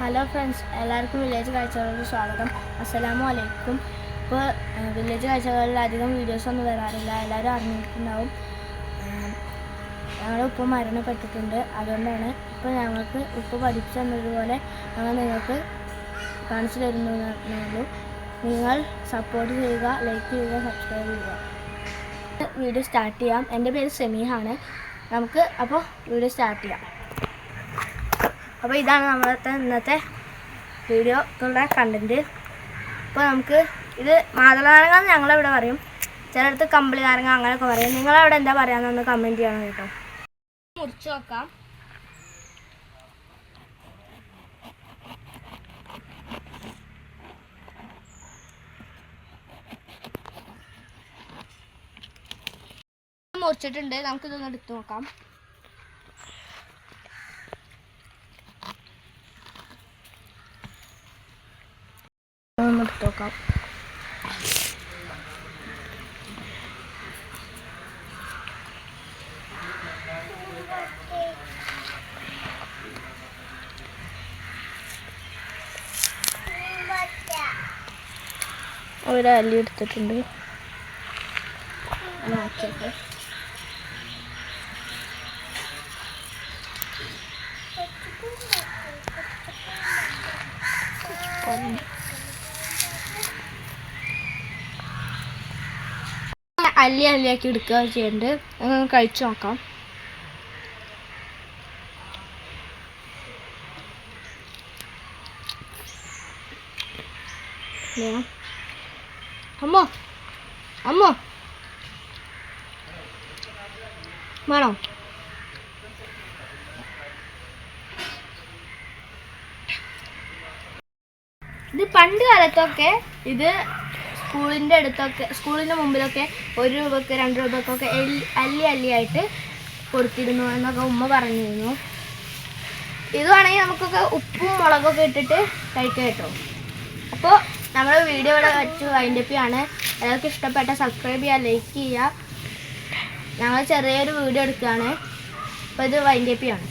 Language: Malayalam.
ഹലോ ഫ്രണ്ട്സ് എല്ലാവർക്കും വില്ലേജ് കാഴ്ചകളിലേക്ക് സ്വാഗതം. അസ്സലാമു അലൈക്കും ഇപ്പോൾ വില്ലേജ് കാഴ്ചകളിൽ അധികം വീഡിയോസ് ഒന്നും വരാറില്ല. എല്ലാവരും അറിഞ്ഞിട്ടുണ്ടാവും ഞങ്ങളുടെ ഉപ്പ് മരണപ്പെട്ടിട്ടുണ്ട്. അതുകൊണ്ടാണ് ഇപ്പോൾ ഞങ്ങൾക്ക് ഉപ്പ് പഠിച്ചു തന്നതുപോലെ ഞങ്ങൾ നിങ്ങൾക്ക് കാണിച്ചു തരുന്നുള്ളൂ നിങ്ങൾ സപ്പോർട്ട് ചെയ്യുക ലൈക്ക് ചെയ്യുക സബ്സ്ക്രൈബ് ചെയ്യുക. വീഡിയോ സ്റ്റാർട്ട് ചെയ്യാം. എന്റെ പേര് സെമീഹാണ് നമുക്ക് അപ്പോൾ വീഡിയോ സ്റ്റാർട്ട് ചെയ്യാം. അപ്പോൾ ഇതാണ് നമ്മളത്തെ ഇന്നത്തെ വീഡിയോക്കുള്ള കണ്ടന്റ് അപ്പോൾ നമുക്ക് ഇത് മാതളനാരങ്ങ എന്ന് ഞങ്ങളിവിടെ പറയും? ചിലടത്ത് കമ്പിളി നാരങ്ങ അങ്ങനെയൊക്കെ പറയും. നിങ്ങളവിടെ എന്താ പറയാന്നൊന്ന് കമന്റ് ചെയ്യണം കേട്ടോ. മുറിച്ച് നോക്കാം. മുറിച്ചിട്ടുണ്ട്. നമുക്കിതൊന്ന് എടുത്തു നോക്കാം. ഒന്ന് എടുത്ത് നോക്കാം ഒരു അല്ലി എടുത്തിട്ടുണ്ട് നോക്കിയിട്ട് അല്ലി അല്ലിയാക്കി എടുക്കുക ചെയ്യേണ്ടത് നമുക്ക് കഴിച്ചു നോക്കാം ദേ. അമ്മോ അമ്മോ വേണോ ഇത് പണ്ട് കാലത്തൊക്കെ ഇത് സ്കൂളിന്റെ അടുത്തൊക്കെ സ്കൂളിന്റെ മുമ്പിലൊക്കെ ഒരു രൂപക്ക് രണ്ട് രൂപക്കൊക്കെ അല്ലി അല്ലിയായിട്ട് കൊടുത്തിരുന്നു എന്നൊക്കെ ഉമ്മ പറഞ്ഞിരുന്നു. ഇതുവാണെങ്കിൽ നമുക്കൊക്കെ ഉപ്പും മുളകൊക്കെ ഇട്ടിട്ട് കഴിക്കാം കേട്ടോ. അപ്പോൾ നമ്മൾ വീഡിയോ ഇവിടെ വെച്ച് വൈൻഡപ്പിയാണ് എല്ലാവർക്കും ഇഷ്ടപ്പെട്ട സബ്സ്ക്രൈബ് ചെയ്യുക ലൈക്ക് ചെയ്യുക. ഞങ്ങൾ ചെറിയൊരു വീഡിയോ എടുക്കുകയാണ്. അപ്പോൾ ഇത് വൈൻഡപ്പിയാണ്